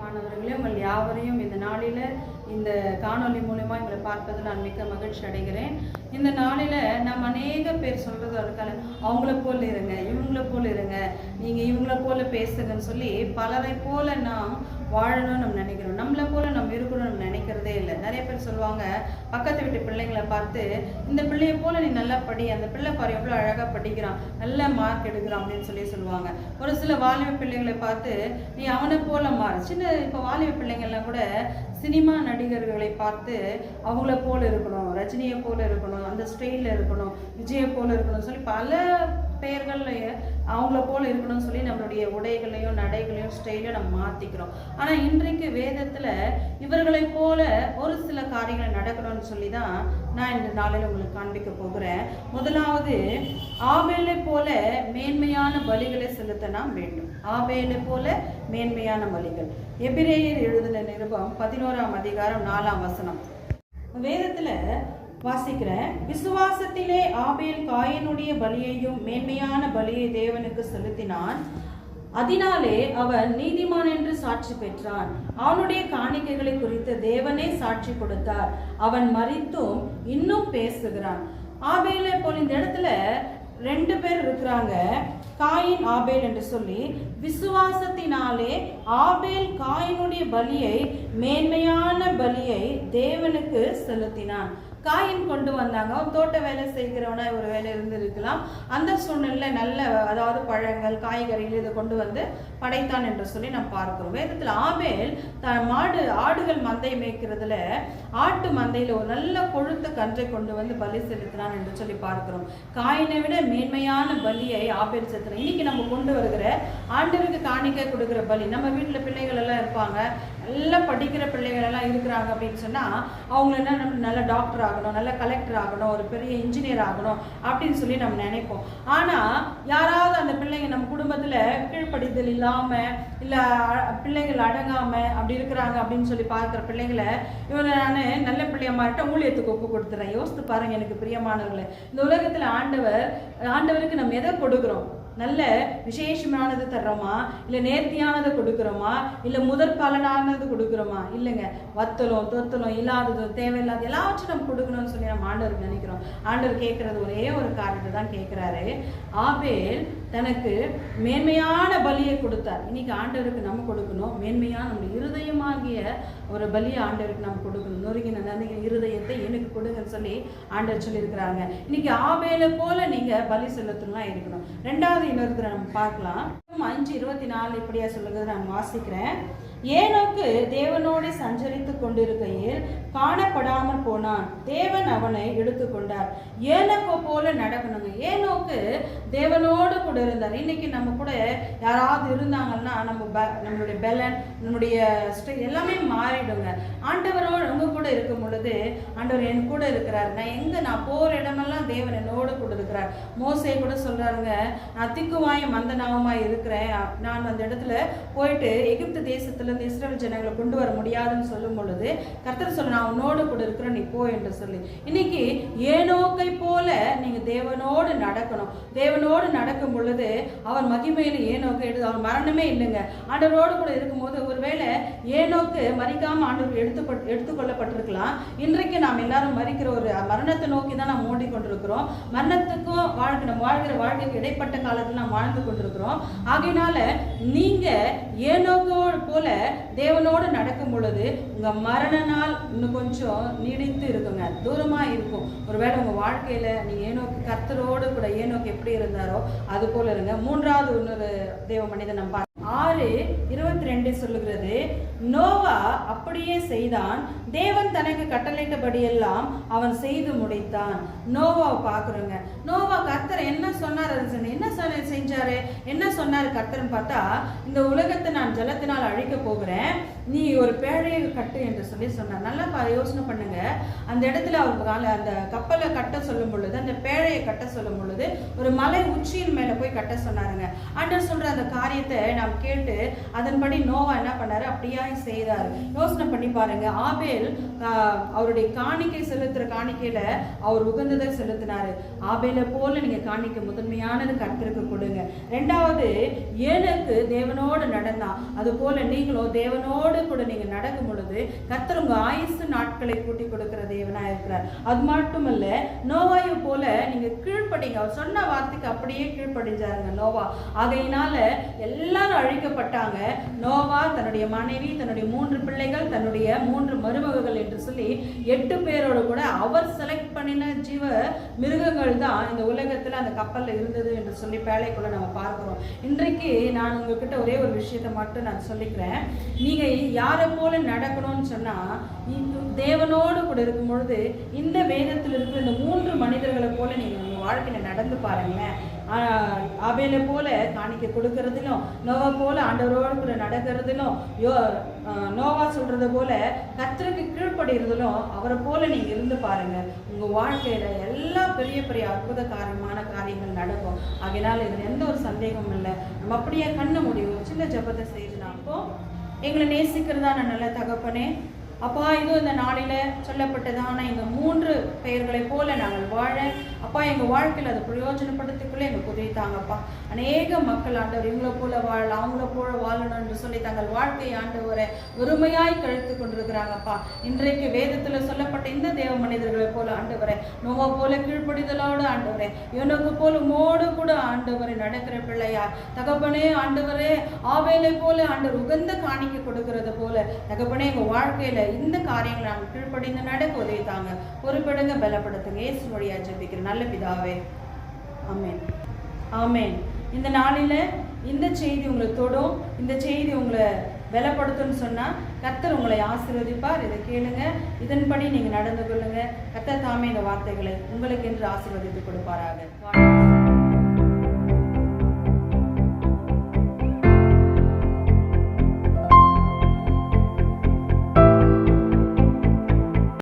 மாணவர்களே உங்கள் யாவரையும் இந்த நாளில் இந்த காணொளி மூலயமா எங்களை பார்ப்பதில் நான் மிக்க மகிழ்ச்சி அடைகிறேன். இந்த நாளில் நம்ம அநேக பேர் சொல்கிறது இருக்காங்க அவங்கள போல் இருங்க இவங்கள போல் இருங்க நீங்க இவங்கள போல பேசுங்கன்னு சொல்லி பலரை போல நான் வாழணும்னு நம்ம நினைக்கிறோம். நம்மளை போல நம்ம இருக்கணும்னு நம்ம நினைக்கிறதே இல்லை. நிறைய பேர் சொல்லுவாங்க பக்கத்து வீட்டு பிள்ளைங்களை பார்த்து இந்த பிள்ளையை போல நீ நல்லா படி அந்த பிள்ளை பாரு எவ்வளோ அழகாக படிக்கிறான் நல்ல மார்க் எடுக்கிறான் அப்படின்னு சொல்லி சொல்லுவாங்க. ஒரு சில வாலிப பிள்ளைங்களை பார்த்து நீ அவனை போல மாறு. சின்ன இப்போ வாலிப பிள்ளைங்கள்லாம் கூட சினிமா நடிகர்களை பார்த்து அவங்கள போல இருக்கணும் ரஜினியை போல இருக்கணும் அந்த ஸ்டைலில் இருக்கணும் விஜயை போல இருக்கணும் சொல்லி பல பெயர்கள்லையே அவங்கள போல இருக்கணும்னு சொல்லி நம்மளுடைய உடைகளையும் நடைகளையும் ஸ்டைலையும் நம்ம மாற்றிக்கிறோம் ஆனால் இன்றைக்கு வேதத்தில் இவர்களை போல ஒரு சில காரியங்கள் நடக்கணும்னு சொல்லி தான் நான் இந்த நாளில் உங்களுக்கு காண்பிக்க போகிறேன். முதலாவது ஆவேலை போல மேன்மையான பலிகளை செலுத்த நாம் வேண்டும். ஆவேலை போல மேன்மையான பலிகள் எபிரேயர் எழுதின நிருபம் பதினோராம் அதிகாரம் நாலாம் வசனம். வேதத்துல வாசிக்கிறேன் விசுவாசத்திலே ஆபேல் காயனுடைய பலியையும் மேன்மையான பலியை தேவனுக்கு செலுத்தினான். அதனாலே அவன் நீதிமான் என்று சாட்சி பெற்றான் அவனுடைய காணிக்கைகளை குறித்து தேவனே சாட்சி கொடுத்தார். அவன் மறித்தும் இன்னும் பேசுகிறான். ஆபேல போல் இந்த இடத்துல ரெண்டு பேர் இருக்கிறாங்க. காயின் ஆபேல் என்று சொல்லி விசுவாசத்தினாலே ஆபேல் காயினுடைய பலியை மேன்மையான பலியை தேவனுக்கு செலுத்தினான். காயின் கொண்டு வந்தாங்க. அவன் தோட்ட வேலை செய்கிறவனா ஒரு வேலை இருந்திருக்கலாம். அந்த சூழ்நிலையில நல்ல அதாவது பழங்கள் காய்கறிகள் இதை கொண்டு வந்து படைத்தான் என்று சொல்லி நாம் பார்க்கிறோம். வேதத்தில் ஆபேல் தன் மாடு ஆடுகள் மந்தை மேய்க்கிறதுல ஆட்டு மந்தையில ஒரு நல்ல கொழுத்த கன்றை கொண்டு வந்து பலி செலுத்தினான் என்று சொல்லி பார்க்கிறோம். காயினை விட மேன்மையான பலியை ஆபேல் செலுத்தினோம் இன்னைக்கு நம்ம கொண்டு வருகிற ஆண்டவருக்கு காணிக்கை கொடுக்குற பலி நம்ம வீட்டில் பிள்ளைகள் எல்லாம் இருப்பாங்க. நல்லா படிக்கிற பிள்ளைகள் எல்லாம் இருக்கிறாங்க அப்படின்னு சொன்னா அவங்க என்ன நம்ம நல்ல டாக்டர் ஆகணும் நல்ல கலெக்டர் ஆகணும் ஒரு பெரிய இன்ஜினியர் ஆகணும் அப்படின்னு சொல்லி நம்ம நினைப்போம். ஆனா யாராவது அந்த பிள்ளைங்க நம்ம குடும்பத்துல படித்தல் இல்லாமல் இல்லை பிள்ளைகள் அடங்காமல் அப்படி இருக்கிறாங்க அப்படின்னு சொல்லி பார்க்குற பிள்ளைங்களை இவரை நான் நல்ல பிள்ளைய ஊழியத்துக்கு ஒப்பு கொடுத்துறேன். யோசித்து பாருங்க எனக்கு பிரியமானவர்களை. இந்த உலகத்தில் ஆண்டவர் ஆண்டவருக்கு நம்ம எதை கொடுக்குறோம்? நல்ல விசேஷமானது தர்றோமா? இல்லை நேர்த்தியானதை கொடுக்குறோமா? இல்லை முதற் பலனானது கொடுக்குறோமா? இல்லைங்க. வத்தலும் தொத்தலும் இல்லாததும் தேவையில்லாத எல்லாவற்றையும் நம்ம கொடுக்கணும்னு சொல்லி நம்ம ஆண்டவர் நினைக்கிறோம். ஆண்டவர் கேட்குறது ஒரே ஒரு காரணத்தை தான் கேட்குறாரு. ஆபேல் தனக்கு மேன்மையான பலியை கொடுத்தார். இன்னைக்கு ஆண்டவருக்கு நம்ம கொடுக்கணும். மேன்மையான நம்ம இருதயமாகிய ஒரு பலியை ஆண்டவருக்கு நம்ம கொடுக்கணும். நொறுங்கின நன்றிகள் இருதயத்தை எனக்கு கொடுங்கன்னு சொல்லி ஆண்டவர் சொல்லியிருக்கிறாங்க. இன்னைக்கு ஆவேல போல நீங்க பலி செலுத்தலாம் இருக்கணும். ரெண்டாவது இன்னொருத்தரை நம்ம பார்க்கலாம். அஞ்சு இருபத்தி நாலு இப்படியா சொல்லுகிறது நான் வாசிக்கிறேன். ஏனோக்கு தேவனோடு சஞ்சரித்து கொண்டிருக்கையில் காணப்படாமல் போனான். தேவன் அவனை எடுத்துக்கொண்டார் ஏனோக்கோ போல நடக்கணுங்க. ஏனோக்கு தேவனோடு கூட இருந்தார். இன்னைக்கு நம்ம கூட யாராவது இருந்தாங்கன்னா நம்ம நம்மளுடைய பலன் நம்மளுடைய எல்லாமே மாறிடுங்க. ஆண்டவரோடு உங்க கூட இருக்கும் பொழுது ஆண்டவர் என் கூட இருக்கிறார். நான் எங்க நான் போற இடமெல்லாம் தேவன் என்னோடு கூட இருக்கிறார். மோசை கூட சொல்றாருங்க நான் திக்குவாயும் மந்தனாவுமாய் இருக்கிறேன். நான் அந்த இடத்துல போயிட்டு எகிப்து தேசத்துல இருந்து இஸ்ரேல் ஜனங்களை கொண்டு வர முடியாதுன்னு சொல்லும் பொழுது கர்த்தர் சொல்ல நான் உன்னோடு கூட இருக்கிறேன் நீ போ என்று சொல்லி. இன்னைக்கு ஏனோக்கை போல நீங்க தேவனோடு நடக்கணும். தேவனோடு நடக்கும் பொழுது அவர் மகிமையில ஏனோக்கு எடுத்து அவர் மரணமே இல்லைங்க. ஆண்டவரோடு கூட இருக்கும்போது ஒருவேளை ஏனோக்கு மறிக்காம ஆண்டவர் எடுத்து எடுத்துக்கொள்ளப்பட்டிருக்கலாம் இன்றைக்கு நாம் எல்லாரும் மறிக்கிற ஒரு மரணத்தை நோக்கி தான் நாம் ஓடிக்கொண்டிருக்கிறோம் மரணத்துக்கும் வாழ்க்கை நம்ம வாழ்கிற வாழ்க்கைக்கு இடைப்பட்ட காலத்தில் நாம் வாழ்ந்து கொண்டிருக்கிறோம். ஆகையினால நீங்க ஏனோக்கோடு போல தேவனோடு நடக்கும் பொழுது உங்க மரண நாள் இன்னும் கொஞ்சம் நீடித்து இருக்குங்க. தூரமா இருக்கும். ஒருவேளை உங்க வாழ்க்கையில நீ ஏனோக்கு கர்த்தரோடு கூட ஏனோக்கு எப்படி இருந்தாரோ அது போல இருங்க. மூன்றாவது இன்னொரு தேவ மனிதன் நம்ம ஆறு இருபத்தி ரெண்டு சொல்லுகிறது. நோவா அப்படியே செய்தான். தேவன் தனக்கு கட்டளையிட்டபடியெல்லாம் அவன் செய்து முடித்தான். நோவாவை பார்க்குறோங்க. நோவா கர்த்தர் என்ன சொன்னார்? அது என்ன சொன்ன செஞ்சாரு? என்ன சொன்னார் கர்த்தர்னு பார்த்தா இந்த உலகத்தை நான் ஜலத்தினால் அழிக்க போகிறேன். நீ ஒரு பேழையை கட்டு என்று சொல்லி சொன்னார். நல்லா பா- யோசனை பண்ணுங்க. அந்த இடத்துல அவர் கால அந்த கப்பலை கட்ட சொல்லும் பொழுது அந்த பேழையை கட்ட சொல்லும் பொழுது ஒரு மலை உச்சியின் மேலே போய் கட்ட சொன்னாருங்க. ஆண்டவர் சொல்ற அந்த காரியத்தை நாம் கேட்டு அதன்படி நோவா என்ன பண்ணாரு? அப்படியா செய்தார். யோசனை பண்ணி பாருங்க. ஆபேல் அவருடைய காணிக்கை செலுத்துற காணிக்கையில அவர் உகந்ததை செலுத்தினாரு. ஆபேலை போல நீங்க காணிக்க முதன்மையானது கருத்திற்கு கொடுங்க. ரெண்டாவது ஏனுக்கு தேவனோடு நடந்தான் அது போல நீங்களும் தேவனோடு கூட நீங்க நடக்கும் பொழுது கர்த்தர் உங்க ஆயுசு நாட்களை கூட்டி கொடுக்கிற தேவன்? அது அது இல்ல நோவாயை போல நீங்க கீழ்ப்படிங்க. அவர் சொன்ன வார்த்தைக்கு அப்படியே கீழ்ப்படிஞ்சாருங்க நோவா. ஆகையினால எல்லாரும் அழிக்கப்பட்டாங்க. நோவா தன்னுடைய மனைவி தன்னுடைய மூன்று பிள்ளைகள் தன்னுடைய மூன்று மருமகள் என்று சொல்லி எட்டு பேரோட கூட அவர் செலக்ட் பண்ணின ஜீவ மிருகங்கள் தான் இந்த உலகத்துல அந்த கப்பல்ல இருந்தது என்று சொல்லி பேழைக்குள்ள நம்ம பார்க்குறோம். இன்றைக்கு நான் உங்ககிட்ட ஒரே ஒரு விஷயத்தை மட்டும் நான் சொல்லிக்கிறேன். நீங்கள் யாரை போல நடக்கணும்னு சொன்னா தேவனோடு கூட இருக்கும் பொழுது இந்த வேதத்தில் இருக்கிற இந்த மூன்று மனிதர்களை போல நீங்கள் உங்கள் வாழ்க்கையில் நடந்து பாருங்களேன். ஆபேலை போல காணிக்க கொடுக்கறதிலும் நோவா போல ஆண்டவரோடு கூட நடக்கிறதிலும் யோ நோவா சொல்றது போல கர்த்தருக்கு கீழ்ப்படுகிறதிலும் அவரை போல நீங்க இருந்து பாருங்க. உங்க வாழ்க்கையில எல்லா பெரிய பெரிய அற்புத காரணமான காரியங்கள் நடக்கும். அதனால இதுல எந்த ஒரு சந்தேகமும் இல்லை. நம்ம அப்படியே கண்ண முடியும் சின்ன ஜெபத்தை செய்யலாம் அப்போ எங்களை நான் நல்ல தகப்பனே அப்பா இது இந்த நாளில சொல்லப்பட்டதான இந்த மூன்று பெயர்களைப் போல நாங்கள் வாழ அப்பா எங்கள் வாழ்க்கையில் அதை பிரயோஜனப்படுத்திக்குள்ளே எங்கள் உதவி அநேக மக்கள் ஆண்டவர் இவங்கள போல வாழ அவங்கள போல வாழணும் என்று சொல்லி தங்கள் வாழ்க்கை ஆண்டவரை ஒருமையாய் கழித்து கொண்டிருக்கிறாங்கப்பா. இன்றைக்கு வேதத்தில் சொல்லப்பட்ட இந்த தேவ மனிதர்களை போல ஆண்டவரை நோவா போல கீழ்ப்படிதலோடு ஆண்டவரே இவனுக்கு போல மோடு கூட ஆண்டவரை நடக்கிற பிள்ளையார் தகப்பனே ஆண்டவரே ஆவேலை போல ஆண்டவர் உகந்த காணிக்க கொடுக்கிறது போல தகப்பனே எங்கள் வாழ்க்கையில் இந்த காரியங்களை நாங்கள் கீழ்ப்படிந்து நடக்க உதவி தாங்க பொறுப்படுங்க பலப்படுத்துங்க. ஏசு வழியா ஜெபிக்கிற நல்ல பிதாவே. ஆமேன். ஆமேன். இந்த நாளில இந்த செய்தி உங்களை தொடும். இந்த செய்தி உங்களை பலப்படுத்தும்னு சொன்னா கத்தர் உங்களை ஆசீர்வதிப்பார். இதை கேளுங்க. இதன்படி நீங்க நடந்து கொள்ளுங்க. கத்தர் தாமே இந்த வார்த்தைகளை உங்களுக்கு என்று ஆசீர்வதித்து கொடுப்பாராக.